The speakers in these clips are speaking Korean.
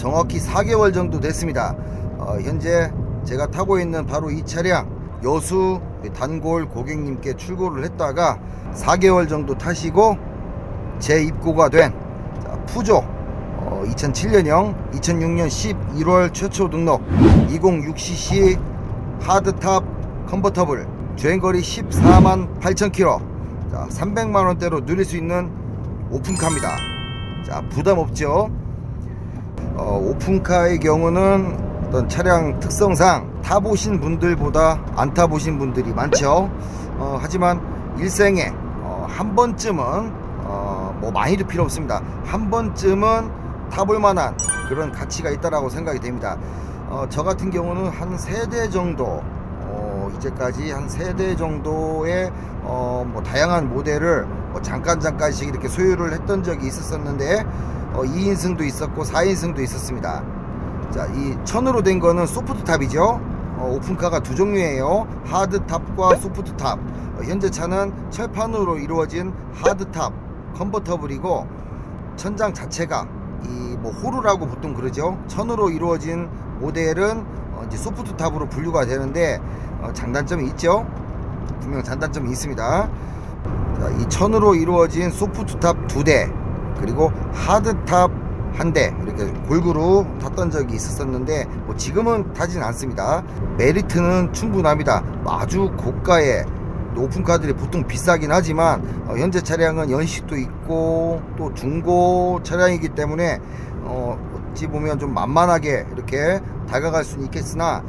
정확히 4개월 정도 됐습니다. 어, 현재 제가 타고 있는 바로 이 차량 여수 단골 고객님께 출고를 했다가 4개월 정도 타시고 재입고가 된 자, 푸조 어, 2007년형 2006년 11월 최초 등록 206cc 하드탑 컨버터블 주행거리 14만 8천 킬로 자, 300만 원대로 누릴 수 있는 오픈카입니다. 자, 부담 없죠? 어, 오픈카의 경우는 어떤 차량 특성상 타보신 분들보다 안 타보신 분들이 많죠. 어, 하지만 일생에 어, 한 번쯤은 어, 뭐 많이도 필요 없습니다. 한 번쯤은 타볼 만한 그런 가치가 있다라고 생각이 됩니다. 어, 저 같은 경우는 한 세 대 정도 어, 이제까지 한 세 대 정도의 어, 뭐 다양한 모델을 뭐 잠깐 잠깐씩 이렇게 소유를 했던 적이 있었었는데 어, 2인승도 있었고 4인승도 있었습니다. 자, 이 천으로 된 거는 소프트 탑이죠. 어, 오픈카가 두 종류예요. 하드 탑과 소프트 탑. 어, 현재 차는 철판으로 이루어진 하드 탑 컨버터블이고 천장 자체가 이 뭐 호루라고 보통 그러죠. 천으로 이루어진 모델은 어, 이제 소프트 탑으로 분류가 되는데 어, 장단점이 있죠. 분명 장단점이 있습니다. 자, 이 천으로 이루어진 소프트탑 두 대, 그리고 하드탑 한 대, 이렇게 골고루 탔던 적이 있었었는데, 뭐 지금은 타진 않습니다. 메리트는 충분합니다. 아주 고가의 오픈 카들이 보통 비싸긴 하지만, 어, 현재 차량은 연식도 있고, 또 중고 차량이기 때문에, 어, 어찌 보면 좀 만만하게 이렇게 다가갈 수는 있겠으나,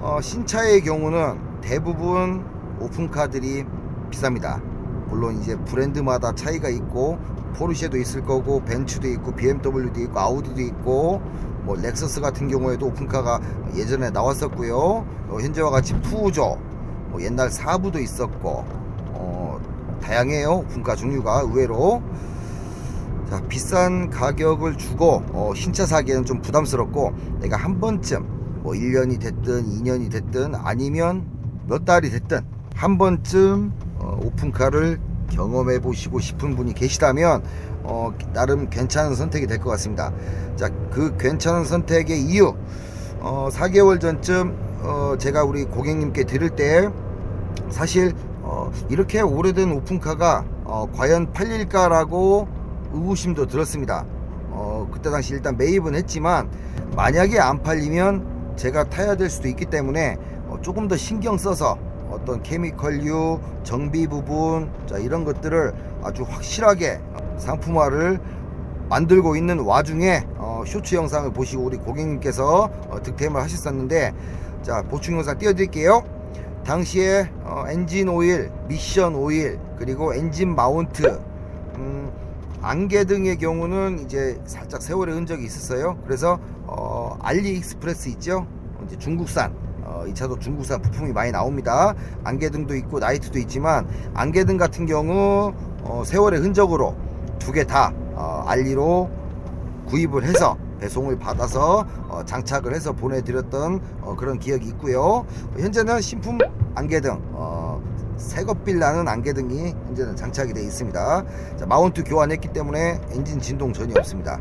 어, 신차의 경우는 대부분 오픈카들이 비쌉니다. 물론 이제 브랜드마다 차이가 있고 포르쉐도 있을 거고 벤츠도 있고 BMW도 있고 아우디도 있고 뭐 렉서스 같은 경우에도 오픈카가 예전에 나왔었고요. 어, 현재와 같이 푸우조 뭐 옛날 사부도 있었고 어, 다양해요 오픈카 종류가 의외로 자 비싼 가격을 주고 어, 신차 사기에는 좀 부담스럽고 내가 한 번쯤 뭐 1년이 됐든 2년이 됐든 아니면 몇 달이 됐든 한 번쯤 어, 오픈카를 경험해 보시고 싶은 분이 계시다면 어, 나름 괜찮은 선택이 될 것 같습니다. 자, 그 괜찮은 선택의 이유 어, 4개월 전쯤 어, 제가 우리 고객님께 드릴 때 사실 어, 이렇게 오래된 오픈카가 어, 과연 팔릴까라고 의구심도 들었습니다. 어, 그때 당시 일단 매입은 했지만 만약에 안 팔리면 제가 타야 될 수도 있기 때문에 어, 조금 더 신경 써서 어떤 케미컬류 정비 부분 자 이런 것들을 아주 확실하게 상품화를 만들고 있는 와중에 어, 쇼츠 영상을 보시고 우리 고객님께서 어, 득템을 하셨었는데 자 보충 영상 띄워드릴게요. 당시에 어, 엔진 오일 미션 오일 그리고 엔진 마운트 음, 안개 등의 경우는 이제 살짝 세월의 흔적이 있었어요. 그래서 어, 알리익스프레스 있죠? 이제 중국산 어, 이 차도 중국산 부품이 많이 나옵니다. 안개등도 있고 나이트도 있지만 안개등 같은 경우 어, 세월의 흔적으로 두 개 다 어, 알리로 구입을 해서 배송을 받아서 어, 장착을 해서 보내드렸던 어, 그런 기억이 있고요. 현재는 신품 안개등 어, 새것빌 나는 안개등이 현재는 장착이 되어 있습니다. 자, 마운트 교환했기 때문에 엔진 진동 전혀 없습니다.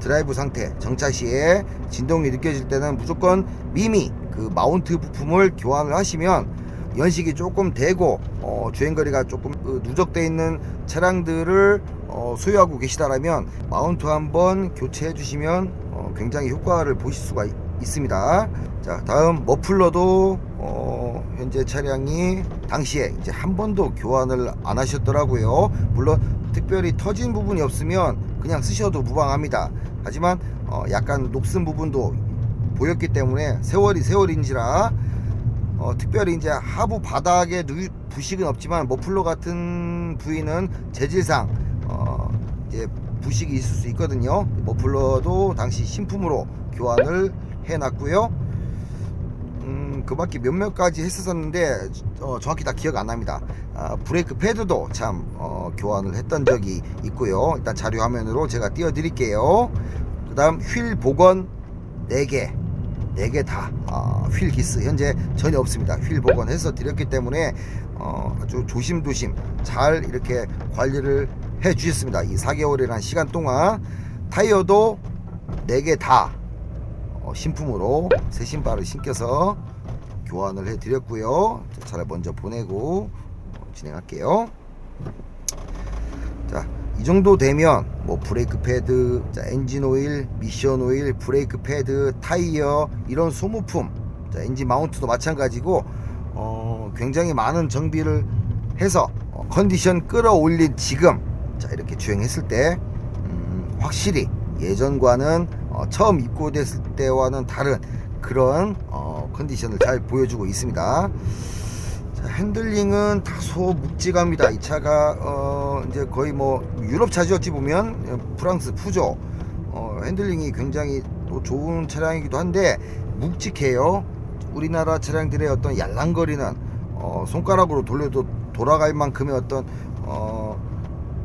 드라이브 상태 정차 시에 진동이 느껴질 때는 무조건 미미 그 마운트 부품을 교환을 하시면 연식이 조금 되고 어, 주행거리가 조금 그 누적되어 있는 차량들을 어, 소유하고 계시다라면 마운트 한번 교체해 주시면 어, 굉장히 효과를 보실 수가 있, 있습니다. 자 다음 머플러도 어, 현재 차량이 당시에 이제 한 번도 교환을 안 하셨더라고요. 물론 특별히 터진 부분이 없으면 그냥 쓰셔도 무방합니다. 하지만 어, 약간 녹슨 부분도 보였기 때문에 세월이 세월인지라 어, 특별히 이제 하부 바닥에 누, 부식은 없지만 머플러 같은 부위는 재질상 어, 이제 부식이 있을 수 있거든요. 머플러도 당시 신품으로 교환을 해놨고요. 음, 그 밖에 몇몇 가지 했었는데 어, 정확히 다 기억 안 납니다. 아, 브레이크 패드도 참 어, 교환을 했던 적이 있고요. 일단 자료 화면으로 제가 띄워드릴게요. 그 다음 휠 복원 4개 4개 다 어, 휠 기스 현재 전혀 없습니다. 휠 복원해서 드렸기 때문에 어, 아주 조심조심 잘 이렇게 관리를 해 주셨습니다. 이 4개월이라는 시간 동안 타이어도 4개 다 어, 신품으로 새 신발을 신겨서 교환을 해 드렸고요. 자, 차를 먼저 보내고 어, 진행할게요. 자, 이 정도 되면 뭐 브레이크 패드, 자, 엔진 오일, 미션 오일, 브레이크 패드, 타이어 이런 소모품, 자, 엔진 마운트도 마찬가지고 어, 굉장히 많은 정비를 해서 어, 컨디션 끌어올린 지금 자, 이렇게 주행했을 때 음, 확실히 예전과는 어, 처음 입고됐을 때와는 다른 그런 어, 컨디션을 잘 보여주고 있습니다. 자, 핸들링은 다소 묵직합니다. 이 차가 어, 이제 거의 뭐 유럽 차죠. 어찌 보면 어, 프랑스 푸조 어, 핸들링이 굉장히 또 좋은 차량이기도 한데 묵직해요. 우리나라 차량들의 어떤 얄랑거리는 어, 손가락으로 돌려도 돌아갈 만큼의 어떤 어,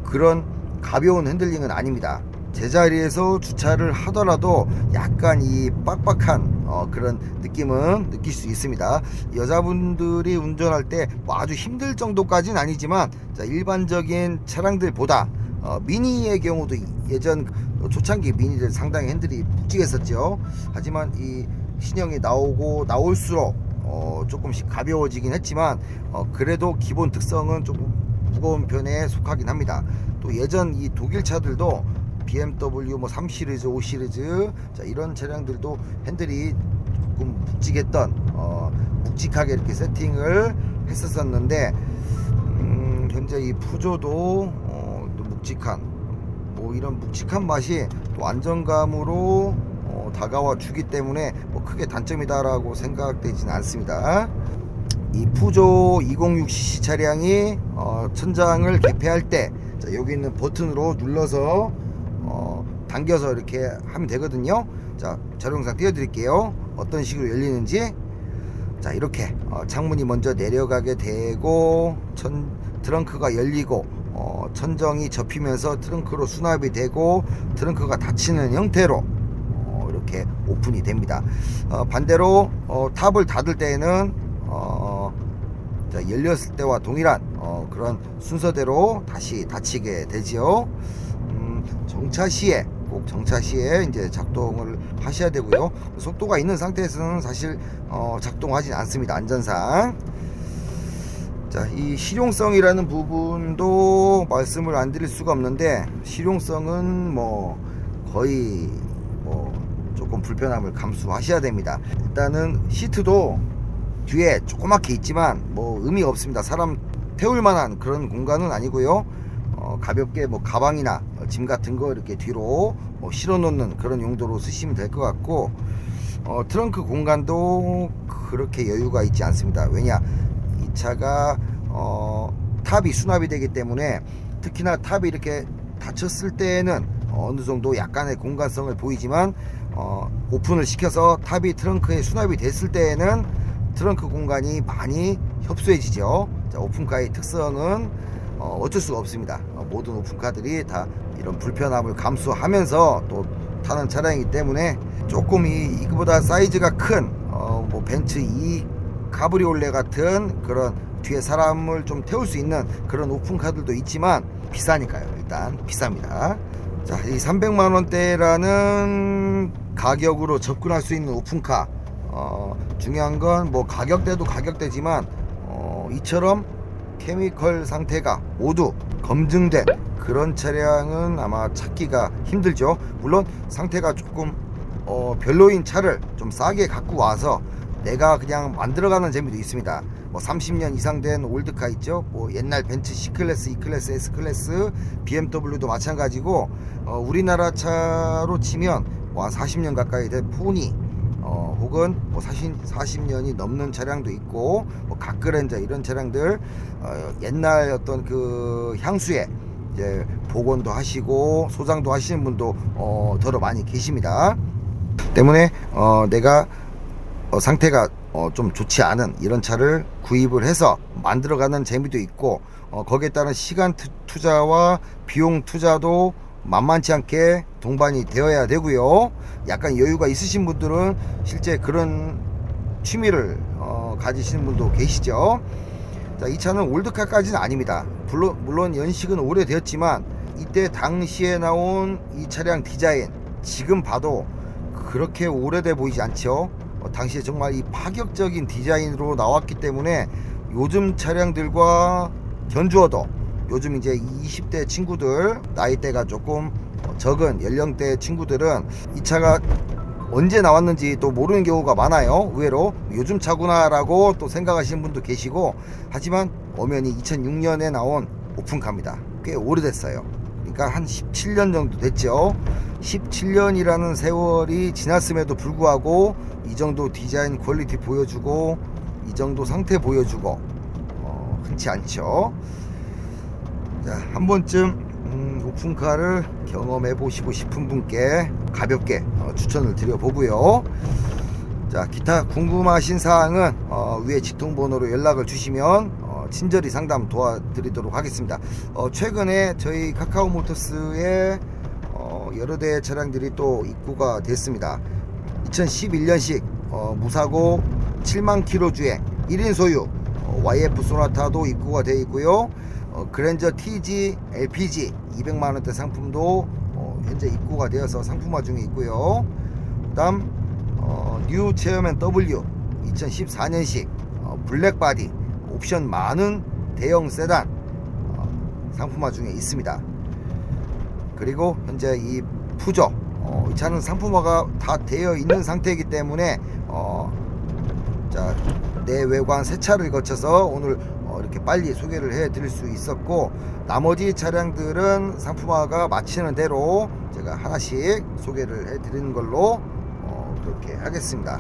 그런 가벼운 핸들링은 아닙니다. 제자리에서 주차를 하더라도 약간 이 빡빡한 어, 그런 느낌은 느낄 수 있습니다. 여자분들이 운전할 때 뭐 아주 힘들 정도까지는 아니지만 자, 일반적인 차량들보다 어, 미니의 경우도 예전 초창기 미니들 상당히 핸들이 묵직했었죠. 하지만 이 신형이 나오고 나올수록 어, 조금씩 가벼워지긴 했지만 어, 그래도 기본 특성은 조금 무거운 편에 속하긴 합니다. 또 예전 이 독일 차들도 BMW 뭐 3 시리즈, 5 시리즈 자, 이런 차량들도 핸들이 조금 묵직했던 어, 묵직하게 이렇게 세팅을 했었었는데 음, 현재 이 푸조도 어, 또 묵직한 뭐 이런 묵직한 맛이 또 안정감으로 어, 다가와 주기 때문에 뭐 크게 단점이다라고 생각되지는 않습니다. 이 푸조 206cc 차량이 어, 천장을 개폐할 때 자, 여기 있는 버튼으로 눌러서 어, 당겨서 이렇게 하면 되거든요. 자, 자료 영상 띄워드릴게요. 어떤 식으로 열리는지. 자, 이렇게 어, 창문이 먼저 내려가게 되고 천, 트렁크가 열리고 어, 천정이 접히면서 트렁크로 수납이 되고 트렁크가 닫히는 형태로 어, 이렇게 오픈이 됩니다. 어, 반대로 어, 탑을 닫을 때에는 어, 자, 열렸을 때와 동일한 어, 그런 순서대로 다시 닫히게 되지요. 음, 정차 시에 꼭 정차 시에 이제 작동을 하셔야 되고요. 속도가 있는 상태에서는 사실 어, 작동하지 않습니다. 안전상. 자, 이 실용성이라는 부분도 말씀을 안 드릴 수가 없는데 실용성은 뭐 거의 뭐 조금 불편함을 감수하셔야 됩니다. 일단은 시트도 뒤에 조그맣게 있지만 뭐 의미가 없습니다. 사람 태울 만한 그런 공간은 아니고요. 어, 가볍게 뭐 가방이나 짐 같은 거 이렇게 뒤로 뭐 실어 놓는 그런 용도로 쓰시면 될 것 같고 어, 트렁크 공간도 그렇게 여유가 있지 않습니다. 왜냐 이 차가 어, 탑이 수납이 되기 때문에 특히나 탑이 이렇게 닫혔을 때에는 어느 정도 약간의 공간성을 보이지만 어, 오픈을 시켜서 탑이 트렁크에 수납이 됐을 때에는 트렁크 공간이 많이 협소해지죠. 자, 오픈카의 특성은 어, 어쩔 수가 없습니다. 어, 모든 오픈카들이 다 이런 불편함을 감수하면서 또 타는 차량이기 때문에 조금 이 이거보다 사이즈가 큰 어, 뭐 벤츠 2 카브리올레 같은 그런 뒤에 사람을 좀 태울 수 있는 그런 오픈카들도 있지만 비싸니까요. 일단 비쌉니다. 자, 이 300만 원대라는 가격으로 접근할 수 있는 오픈카 어, 중요한 건 뭐 가격대도 가격대지만 어, 이처럼 케미컬 상태가 모두 검증된 그런 차량은 아마 찾기가 힘들죠. 물론 상태가 조금 어, 별로인 차를 좀 싸게 갖고 와서 내가 그냥 만들어가는 재미도 있습니다. 뭐 30년 이상 된 올드카 있죠. 뭐 옛날 벤츠 C 클래스, E 클래스, S 클래스, BMW도 마찬가지고 어, 우리나라 차로 치면 뭐 한 40년 가까이 된 포니 어, 혹은 뭐 40, 40년이 넘는 차량도 있고 뭐 가크렌저 이런 차량들 어, 옛날 어떤 그 향수에 이제 복원도 하시고 소장도 하시는 분도 어, 더러 많이 계십니다. 때문에 어, 내가 어, 상태가 어, 좀 좋지 않은 이런 차를 구입을 해서 만들어가는 재미도 있고 어, 거기에 따른 시간 투, 투자와 비용 투자도 만만치 않게 동반이 되어야 되고요. 약간 여유가 있으신 분들은 실제 그런 취미를 어, 가지시는 분도 계시죠. 자, 이 차는 올드카까지는 아닙니다. 물론, 물론 연식은 오래되었지만 이때 당시에 나온 이 차량 디자인 지금 봐도 그렇게 오래돼 보이지 않죠. 어, 당시에 정말 이 파격적인 디자인으로 나왔기 때문에 요즘 차량들과 견주어도 요즘 이제 20대 친구들 나이대가 조금 어, 적은 연령대 친구들은 이 차가 언제 나왔는지 또 모르는 경우가 많아요. 의외로 요즘 차구나라고 또 생각하시는 분도 계시고 하지만 엄연히 2006년에 나온 오픈카입니다. 꽤 오래됐어요. 그러니까 한 17년 정도 됐죠. 17년이라는 세월이 지났음에도 불구하고 이 정도 디자인 퀄리티 보여주고 이 정도 상태 보여주고 어, 흔치 않죠. 자, 한 번쯤 음, 오픈카를 경험해 보시고 싶은 분께 가볍게 어, 추천을 드려 보고요. 자, 기타 궁금하신 사항은 어, 위에 직통번호로 연락을 주시면 어, 친절히 상담 도와드리도록 하겠습니다. 어, 최근에 저희 카카오 모터스에 어, 여러 대의 차량들이 또 입고가 됐습니다. 2011년식 어, 무사고 7만 킬로 주행 1인 소유 어, YF 소나타도 입고가 되어 있고요. 어, 그랜저 TG LPG 200만 원대 상품도 어, 현재 입고가 되어서 상품화 중에 있고요. 그 다음 어, 뉴 체어맨 W 2014년식 어, 블랙 바디 옵션 많은 대형 세단 어, 상품화 중에 있습니다. 그리고 현재 이 푸조 어, 이 차는 상품화가 다 되어 있는 상태이기 때문에 어, 자 내외관 세차를 거쳐서 오늘 어, 이렇게 빨리 소개를 해 드릴 수 있었고 나머지 차량들은 상품화가 마치는 대로 제가 하나씩 소개를 해 드리는 걸로 어, 그렇게 하겠습니다.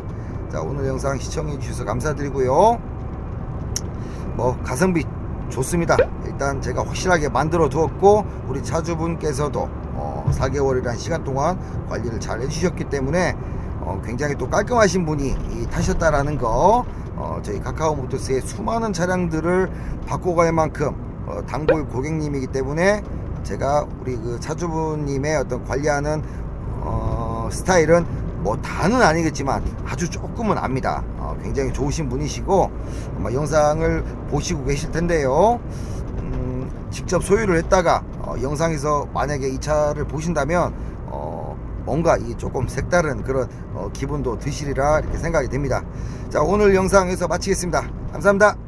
자 오늘 영상 시청해 주셔서 감사드리고요. 뭐 가성비 좋습니다. 일단 제가 확실하게 만들어 두었고 우리 차주분께서도 어, 4개월이라는 시간 동안 관리를 잘 해주셨기 때문에 어, 굉장히 또 깔끔하신 분이 이, 타셨다라는 거 어, 저희 카카오 모터스의 수많은 차량들을 바꿔갈 만큼 어, 단골 고객님이기 때문에 제가 우리 그 차주분님의 어떤 관리하는 어, 스타일은 뭐 다는 아니겠지만 아주 조금은 압니다. 어, 굉장히 좋으신 분이시고 아마 영상을 보시고 계실 텐데요. 음, 직접 소유를 했다가 어, 영상에서 만약에 이 차를 보신다면 어, 뭔가 이 조금 색다른 그런 어, 기분도 드시리라 이렇게 생각이 됩니다. 자 오늘 영상에서 마치겠습니다. 감사합니다.